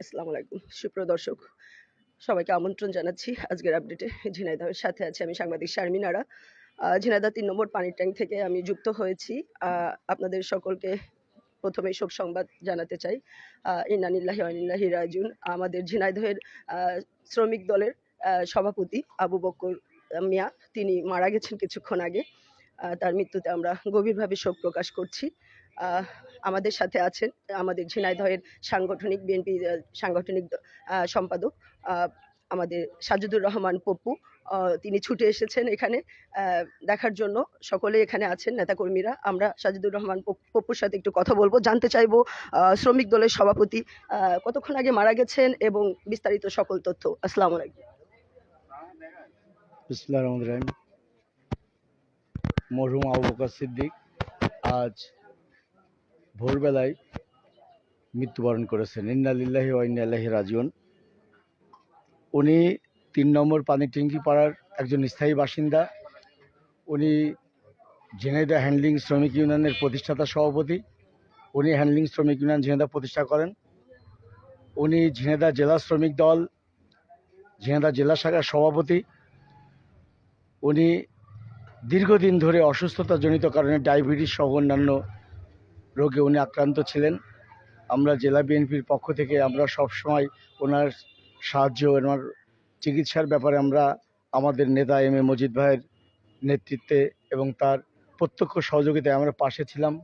আসসালামু আলাইকুম। সুপ্রিয় দর্শক সবাইকে আমন্ত্রণ জানাচ্ছি আজকের আপডেটে ঝিনাইদহের সাথে আছে আমি সাংবাদিক শারমিন আরা। আহ, ঝিনাইদহ তিন নম্বর পানির ট্যাঙ্ক থেকে আমি যুক্ত হয়েছি। আপনাদের সকলকে প্রথমে শোক সংবাদ জানাতে চাই। আহ, ইন্নানিল্লাহি আনিল্লাহি রাজুন আমাদের ঝিনাইদহের শ্রমিক দলের সভাপতি আবু বকর মিয়া তিনি মারা গেছেন কিছুক্ষণ আগে। তার মৃত্যুতে আমরা গভীরভাবে শোক প্রকাশ করছি। আমাদের সাথে আছেন আমাদের ঝিনাইদহের সাংগঠনিক বিএনপি সাংগঠনিক সম্পাদক আমাদের সাজুদুর রহমান আহ, তিনি ছুটে এসেছেন এখানে দেখার জন্য। সকলে এখানে আছেন নেতাকর্মীরা। আমরা সাজুদুর রহমান পপ- পপ্পুর সাথে একটু কথা বলব জানতে চাইব শ্রমিক দলের সভাপতি কতক্ষণ আগে মারা গেছেন এবং বিস্তারিত সকল তথ্য। আসসালামু আলাইকুম। মরহুম আবু সিদ্দিক। আজ ভোরবেলায় মৃত্যুবরণ করেছেন। ইন্নালিল্লাহি ওয়া ইন্না ইলাইহি রাজিউন। উনি তিন নম্বর পানি পাড়ার একজন স্থায়ী বাসিন্দা। উনি ঝিনাইদা হ্যান্ডলিং শ্রমিক ইউনিয়নের প্রতিষ্ঠাতা সভাপতি। উনি হ্যান্ডলিং শ্রমিক ইউনিয়ন ঝিনাইদা প্রতিষ্ঠা করেন। উনি ঝিনাইদা জেলা শ্রমিক দল ঝিনাইদা জেলা শাখার সভাপতি। উনি দীর্ঘদিন ধরে অসুস্থতাজনিত কারণে ডায়াবেটিস সহ অন্যান্য রোগে উনি আক্রান্ত ছিলেন। আমরা জেলা বিএনপির পক্ষ থেকে আমরা সবসময় ওনার সাহায্য, ওনার চিকিৎসার ব্যাপারে আমরা আমাদের নেতা এম এ মজিদ ভাইয়ের নেতৃত্বে এবং তার প্রত্যক্ষ সহযোগিতায় আমরা পাশে ছিলাম।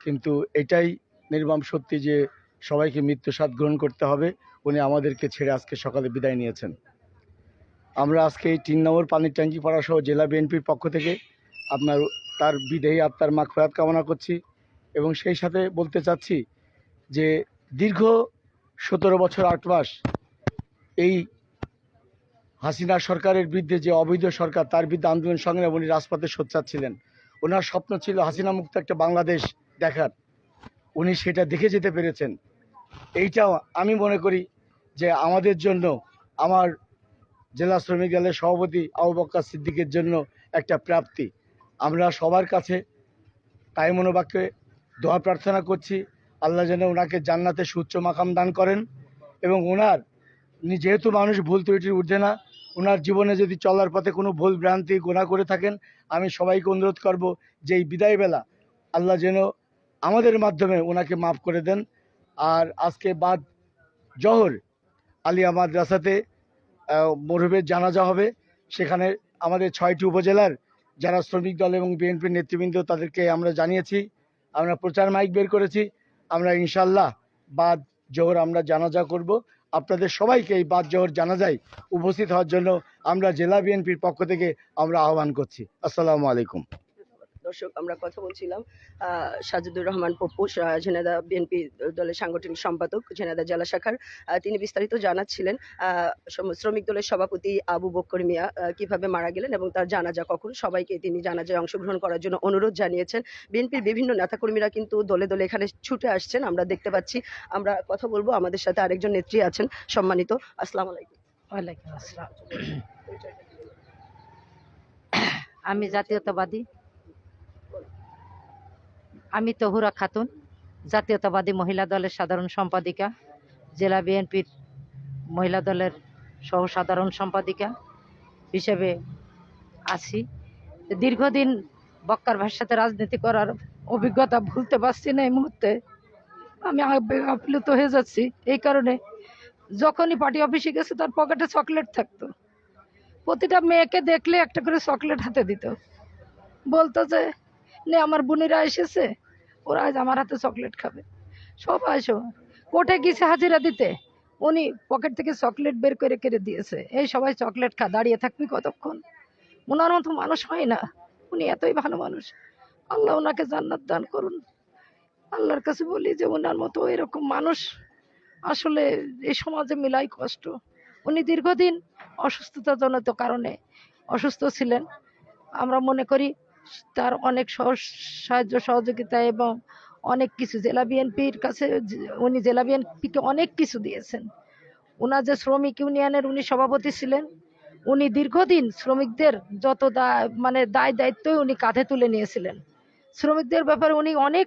কিন্তু এটাই নির্মম সত্যি যে সবাইকে মৃত্যু স্বাদ গ্রহণ করতে হবে, উনি আমাদেরকে ছেড়ে আজকে সকালে বিদায় নিয়েছেন। আমরা আজকে এই তিন নম্বর পানির ট্যাঙ্কি পাড়া সহ জেলা বিএনপির পক্ষ থেকে আপনার, তার বিদেহী আত্মার মাগফিরাত কামনা করছি। এবং সেই সাথে বলতে চাচ্ছি যে দীর্ঘ সতেরো বছর, আট মাস এই হাসিনা সরকারের বিরুদ্ধে যে অবৈধ সরকার, তার বিরুদ্ধে আন্দোলন সংগ্রাম উনি রাজপথে সোচ্চার ছিলেন ওনার স্বপ্ন ছিল হাসিনা মুক্ত একটা বাংলাদেশ দেখার। উনি সেটা দেখে যেতে পেরেছেন। এইটাও আমি মনে করি যে আমাদের জন্য, আমার জেলা শ্রমিক দলের সভাপতি আবু বক্কা সিদ্দিকের জন্য একটা প্রাপ্তি। আমরা সবার কাছে তাই মনোবাক্যে দোয়া প্রার্থনা করছি, আল্লাহ যেন ওনাকে জান্নাতে সুচ্চ মাকাম দান করেন এবং ওনার যেহেতু মানুষ, ভুল ত্রুটির ঊর্ধ্বে না, ওনার জীবনে যদি চলার পথে কোনো ভুল ভ্রান্তি গোনা করে থাকেন, আমি সবাইকে অনুরোধ করব যে এই বিদায়বেলা আল্লাহ যেন আমাদের মাধ্যমে ওনাকে মাফ করে দেন। আর আজকে বাদ জহর আলী আলিয়া মাদ্রাসাতে মরহুবের জানাজা হবে। সেখানে আমাদের ছয়টি উপজেলার যারা শ্রমিক দল এবং বিএনপির নেতৃবৃন্দ, তাদেরকে আমরা জানিয়েছি। আমরা প্রচার মাইক বের করেছি। আমরা ইনশাল্লাহ বাদ জোহর আমরা জানাজা করব। আপনাদের সবাইকে এই বাদ জোহর জানাজায় উপস্থিত হওয়ার জন্য আমরা জেলা বিএনপির পক্ষ থেকে আমরা আহ্বান করছি। আসসালামু আলাইকুম। দর্শক, আমরা কথা বলছিলাম সাজিদুর রহমান পপ্পু ঝিনাইদহ বিএনপি দলের সাংগঠনিক সম্পাদক ঝিনাইদহ জেলা শাখার তিনি বিস্তারিত জানাচ্ছিলেন শ্রমিক দলের সভাপতি আবু বক্কর মিয়া কীভাবে মারা গেলেন এবং তার জানাজা কখন, সবাইকে তিনি জানাজায় অংশগ্রহণ করার জন্য অনুরোধ জানিয়েছেন। বিএনপির বিভিন্ন নেতাকর্মীরা কিন্তু দলে দলে এখানে ছুটে আসছেন, আমরা দেখতে পাচ্ছি, আমরা কথা বলব, আমাদের সাথে আরেকজন নেত্রী আছেন, সম্মানিত, আসসালামু আলাইকুম। ওয়ালাইকুম আসসালাম। আমি জাতীয়তাবাদী আমি তহুরা খাতুন, জাতীয়তাবাদী মহিলা দলের সাধারণ সম্পাদিকা, জেলা বিএনপির মহিলা দলের সহ সাধারণ সম্পাদিকা হিসেবে আছি। দীর্ঘদিন বক্কার ভাইয়ের সাথে রাজনীতি করার অভিজ্ঞতা ভুলতে পারছি না এই মুহূর্তে। আমি আপ্লুত হয়ে যাচ্ছি। এই কারণে যখনই পার্টি অফিসে গেছে, তার পকেটে চকলেট থাকতো। প্রতিটা মেয়েকে দেখলে একটা করে চকলেট হাতে দিত। বলতো যে আমার বোনেরা এসেছে, ওরা আজ আমার হাতে চকলেট খাবে। সব আসো, কোর্টে গেছে হাজিরা দিতে। উনি পকেট থেকে চকলেট বের করে কেড়ে দিয়েছে। এই সবাই চকলেট খা, দাঁড়িয়ে থাকবি কতক্ষণ? ওনার মতো মানুষ হয় না। উনি এতই ভালো মানুষ। আল্লাহ ওনাকে জান্নাত দান করুন। আল্লাহর কাছে বলি যে ওনার মতো এরকম মানুষ আসলে এই সমাজে মিলাই কষ্ট। উনি দীর্ঘদিন অসুস্থতাজনিত কারণে অসুস্থ ছিলেন। আমরা মনে করি তার অনেক সাহায্য সহযোগিতা এবং অনেক কিছু। জেলা বিএনপির কাছে উনি জেলা বিএনপিকে অনেক কিছু দিয়েছেন। ওনার যে শ্রমিক ইউনিয়নের উনি সভাপতি ছিলেন। উনি দীর্ঘদিন শ্রমিকদের যত মানে দায় দায়িত্বই উনি কাঁধে তুলে নিয়েছিলেন। শ্রমিকদের ব্যাপারে উনি অনেক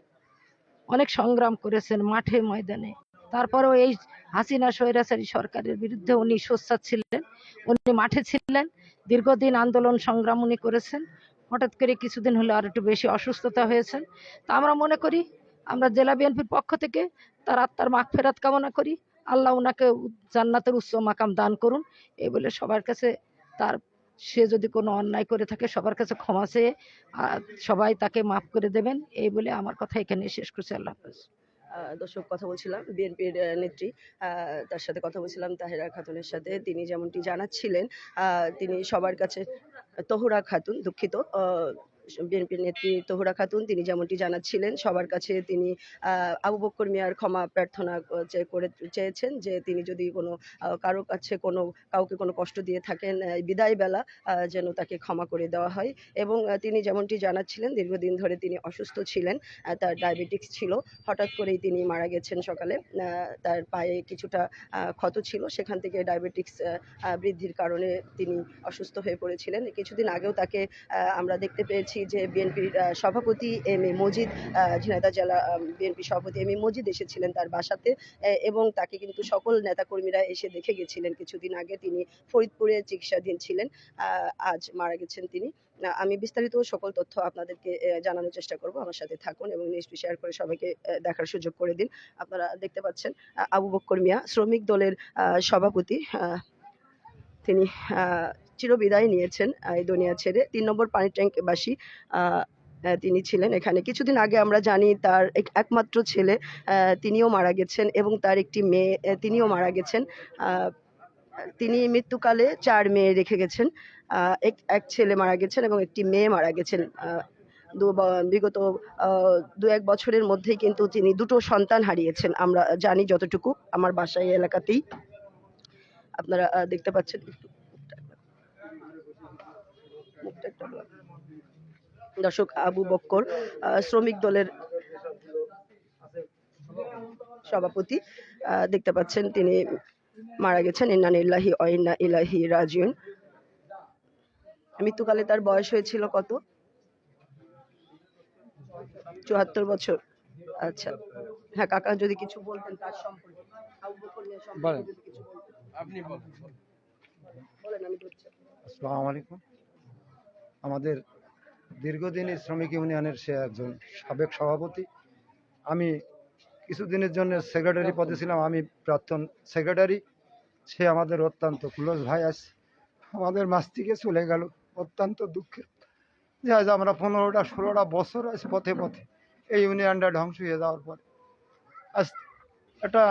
অনেক সংগ্রাম করেছেন মাঠে ময়দানে। তারপরেও এই হাসিনা স্বৈরাচারী সরকারের বিরুদ্ধে উনি সোচ্চার ছিলেন। উনি মাঠে ছিলেন। দীর্ঘদিন আন্দোলন সংগ্রাম উনি করেছেন। হঠাৎ করে কিছুদিন হলে আর একটু বেশি অসুস্থতা হয়েছেন। তা আমরা মনে করি, আমরা জেলা বিএনপির পক্ষ থেকে তার আত্মার মাগ ফেরাত কামনা করি। আল্লাহ ওনাকে জান্নাতের উচ্চ মাকাম দান করুন। এই বলে সবার কাছে তার, সে যদি কোনো অন্যায় করে থাকে সবার কাছে ক্ষমা চেয়ে সবাই তাকে মাফ করে দেবেন। এই বলে আমার কথা এখানে শেষ করছি। আল্লাহ হাফেজ। দর্শক কথা বলছিলাম, বিএনপির নেত্রী তার সাথে কথা বলছিলাম, তাহেরা খাতুনের সাথে। তিনি যেমনটি জানাচ্ছিলেন তিনি সবার কাছে, তহুরা খাতুন দুঃখিত বিএনপির নেত্রী তহুরা খাতুন, তিনি যেমনটি জানাচ্ছিলেন, সবার কাছে তিনি আবু বক্কর মিয়ার ক্ষমা প্রার্থনা করে চেয়েছেন যে তিনি যদি কোনো কারও কাছে কোনো, কাউকে কোনো কষ্ট দিয়ে থাকেন বিদায় বেলা যেন তাকে ক্ষমা করে দেওয়া হয়। এবং তিনি যেমনটি জানাচ্ছিলেন, দীর্ঘদিন ধরে তিনি অসুস্থ ছিলেন তার ডায়াবেটিক্স ছিল, হঠাৎ করেই তিনি মারা গেছেন সকালে তার পায়ে কিছুটা ক্ষত ছিল, সেখান থেকে ডায়াবেটিক্স বৃদ্ধির কারণে তিনি অসুস্থ হয়ে পড়েছিলেন। কিছুদিন আগেও তাকে আমরা দেখতে পেয়েছি যে বিএনপির সভাপতি এম এ মজিদ ঝিনাইদহ জেলা বিএনপি সভাপতি এম এ মজিদ এসেছিলেন তার বাসাতে এবং তাকে কিন্তু সকল নেতাকর্মীরা এসে দেখে গেছিলেন। কিছুদিন আগে তিনি ফরিদপুরে চিকিৎসাধীন ছিলেন আজ মারা গেছেন তিনি। আমি বিস্তারিত সকল তথ্য আপনাদেরকে জানানোর চেষ্টা করব। আমার সাথে থাকুন এবং নিউজটি শেয়ার করে সবাইকে দেখার সুযোগ করে দিন। আপনারা দেখতে পাচ্ছেন আবু বক্কর মিয়া, শ্রমিক দলের সভাপতি তিনি চিরবিদায় নিয়েছেন এই দুনিয়া ছেড়ে। তিন নম্বর পানি ট্যাঙ্কবাসী তিনি ছিলেন এখানে। কিছুদিন আগে আমরা জানি তার এক- একমাত্র ছেলে তিনিও মারা গেছেন এবং তার একটি মেয়ে তিনিও মারা গেছেন। তিনি মৃত্যুকালে চার মেয়ে রেখে গেছেন। এক এক ছেলে মারা গেছেন এবং একটি মেয়ে মারা গেছেন। দু বিগত দু এক বছরের মধ্যেই কিন্তু তিনি দুটো সন্তান হারিয়েছেন। আমরা জানি যতটুকু। আমার বাসায় এলাকাতেই আপনারা দেখতে পাচ্ছেন। একটু দর্শক আবু বক্কর শ্রমিক দলের সভাপতি দেখতে পাচ্ছেন তিনি মারা গেছেন। ইন্নান ইল্লাহি অইন্না ইলাহি রাজিউন। মৃত্যুকালে তার বয়স হয়েছিল কত? চুয়াত্তর বছর। আচ্ছা। হ্যাঁ কাকা যদি কিছু বলতেন তার সম্পর্কে। আবু বকর মিয়া সম্পর্কে বলেন। আমি বলছি। আসসালামু আলাইকুম। আমাদের দীর্ঘদিনের শ্রমিক ইউনিয়নের সে একজন সাবেক সভাপতি। আমি কিছুদিনের জন্য সেক্রেটারি পদে ছিলাম, আমি প্রাক্তন সেক্রেটারি সে আমাদের অত্যন্ত ক্লোজ ভাই আছে। আমাদের মাছ থেকে চলে গেল, অত্যন্ত দুঃখের। যে আজ আমরা পনেরোটা, ষোলোটা বছর আছে পথে পথে, এই ইউনিয়নটা ধ্বংস হয়ে যাওয়ার পরে। আজ একটা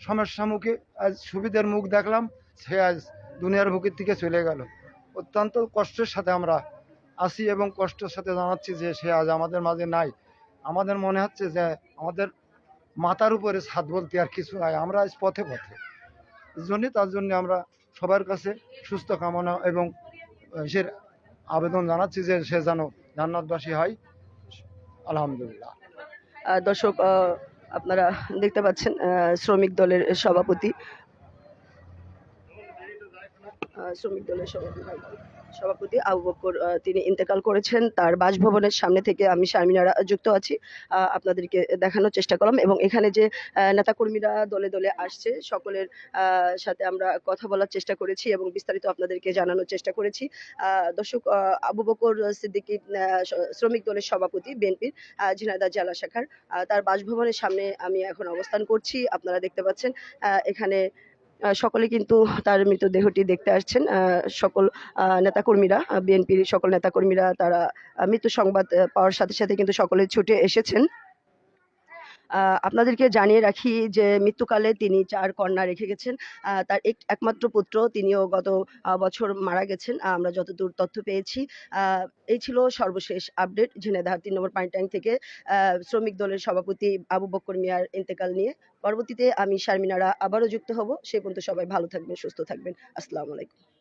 সমস্যা মুখে, আজ সুবিধার মুখ দেখলাম, সে আজ দুনিয়ার বুকের থেকে চলে গেল। অত্যন্ত কষ্টের সাথে আমরা আসি এবং কষ্টের সাথে জানাচ্ছি যে সে আজ আমাদের মাঝে নাই। আমাদের মনে হচ্ছে যে আমাদের মাথার উপরে ছাদ বলতে আর কিছু নাই। আমরা আজ পথে পথে। জন্যে তার জন্য আমরা সবার কাছে সুস্থ কামনা এবং সে আবেদন জানাচ্ছি যে সে যেন জান্নাতবাসী হয়। আলহামদুলিল্লাহ। দর্শক আপনারা দেখতে পাচ্ছেন শ্রমিক দলের সভাপতি। শ্রমিক দলের সভাপতি। সভাপতি আবু বকর তিনি ইন্তেকাল করেছেন। তার বাসভবনের সামনে থেকে আমি শারমিনারা যুক্ত আছি। আপনাদেরকে দেখানোর চেষ্টা করলাম এবং এখানে যে নেতাকর্মীরা দলে দলে আসছে, সকলের সাথে আমরা কথা বলার চেষ্টা করেছি এবং বিস্তারিত আপনাদেরকে জানানোর চেষ্টা করেছি। দর্শক আবু বকর সিদ্দিকী শ্রমিক দলের সভাপতি, বিএনপির ঝিনাইদহ জেলা শাখার। তার বাসভবনের সামনে আমি এখন অবস্থান করছি। আপনারা দেখতে পাচ্ছেন এখানে সকলে কিন্তু তার মৃতদেহটি দেখতে আসছেন। সকল নেতাকর্মীরা বিএনপির সকল নেতাকর্মীরা তারা মৃত্যু সংবাদ পাওয়ার সাথে সাথে কিন্তু সকলে ছুটে এসেছেন। আপনাদেরকে জানিয়ে রাখি যে মৃত্যুকালে তিনি চার কন্যা রেখে গেছেন। তার এক, একমাত্র পুত্র, তিনিও গত বছর মারা গেছেন। আমরা যতদূর তথ্য পেয়েছি। এই ছিল সর্বশেষ আপডেট ঝিনাইদহ তিন নম্বর পানি ট্যাঙ্ক থেকে। শ্রমিক দলের সভাপতি আবু বক্কর মিয়ার ইন্তেকাল নিয়ে। পরবর্তীতে আমি শারমিনারা আবারও যুক্ত হব। সে পর্যন্ত সবাই ভালো থাকবেন, সুস্থ থাকবেন। আসসালামু আলাইকুম।